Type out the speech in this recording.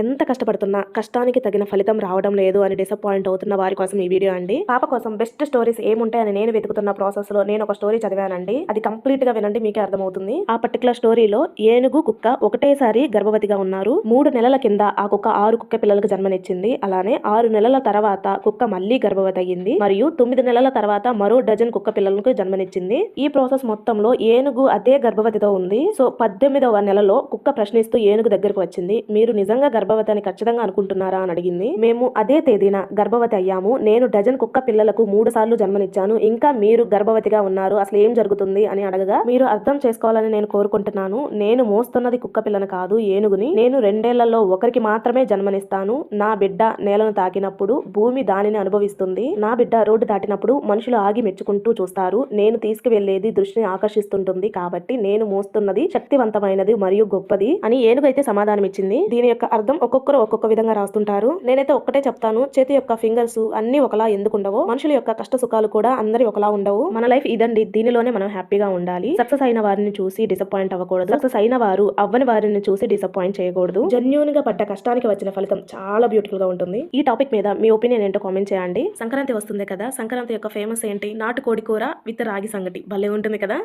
ఎంత కష్టపడుతున్నా కష్టానికి తగిన ఫలితం రావడం లేదు అని డిసప్పాయింట్ అవుతున్న వారి కోసం ఈ వీడియో అండి. పాప కోసం బెస్ట్ స్టోరీస్ ఏముంటాయని నేను వెతుకుతున్న ప్రాసెస్లో నేను ఒక స్టోరీ చదివానండి. అది కంప్లీట్గా వినండి మీకే అర్థమవుతుంది. ఆ పర్టికులర్ స్టోరీలో ఏనుగు కుక్క ఒకటేసారి గర్భవతిగా ఉన్నారు. మూడు నెలల కింద ఆ కుక్క ఆరు కుక్క పిల్లలకు జన్మనిచ్చింది. అలానే ఆరు నెలల తర్వాత కుక్క మళ్ళీ గర్భవతి అయ్యింది మరియు తొమ్మిది నెలల తర్వాత మరో డజన్ కుక్క పిల్లలకు జన్మనిచ్చింది. ఈ ప్రాసెస్ మొత్తంలో ఏనుగు అదే గర్భవతితో ఉంది. సో పద్దెనిమిదవ నెలలో కుక్క ప్రశ్నిస్తూ ఏనుగు దగ్గరకు వచ్చింది. మీరు నిజంగా గర్భవతి అని ఖచ్చితంగా అనుకుంటున్నారా అని అడిగింది. మేము అదే తేదీన గర్భవతి అయ్యాము. నేను డజన్ కుక్క పిల్లలకు మూడు సార్లు జన్మనిచ్చాను. ఇంకా మీరు గర్భవతిగా ఉన్నారు. అసలు ఏం జరుగుతుంది అని అడగగా మీరు అర్థం చేసుకోవాలని నేను కోరుకుంటున్నాను. నేను మోస్తున్నది కుక్క పిల్లను కాదు ఏనుగుని. నేను రెండేళ్ళలో ఒకరికి మాత్రమే జన్మనిస్తాను. నా బిడ్డ నేలను తాకినప్పుడు భూమి దానిని అనుభవిస్తుంది. నా బిడ్డ రోడ్డు దాటినప్పుడు మనుషులు ఆగి మెచ్చుకుంటూ చూస్తారు. నేను తీసుకువెళ్ళేది దృష్టిని ఆకర్షిస్తుంటుంది కాబట్టి నేను మోస్తున్నది శక్తివంతమైనది మరియు గొప్పది అని ఏనుగు అయితే సమాధానం ఇచ్చింది దీని యొక్క అర్థం ఒక్కొక్కరు ఒక్కొక్క విధంగా రాస్తుంటారు. నేనైతే ఒక్కటే చెప్తాను. చేతి యొక్క ఫింగర్స్ అన్ని ఒకలా ఎందుకు ఉండవు మనుషుల యొక్క కష్ట సుఖాలు కూడా అందరి ఒకలా ఉండవు? మన లైఫ్ ఇదండి. దీనిలోనే మనం హ్యాపీగా ఉండాలి. సక్సెస్ అయిన వారిని చూసి డిసప్పాయింట్ అవ్వకూడదు. సక్సెస్ అయిన వారు అవ్వని వారిని చూసి డిసప్పాయింట్ చేయకూడదు. జెన్యున్గా పడ్డ కష్టానికి వచ్చిన ఫలితం చాలా బ్యూటిఫుల్గా ఉంటుంది. ఈ టాపిక్ మీద మీ ఒపీనియన్ ఏంటో కామెంట్ చేయండి. సంక్రాంతి వస్తుంది కదా? సంక్రాంతి యొక్క ఫేమస్ ఏంటి? నాటుకోడి కూర విత్ రాగి సంగటి. భలే ఉంటుంది కదా?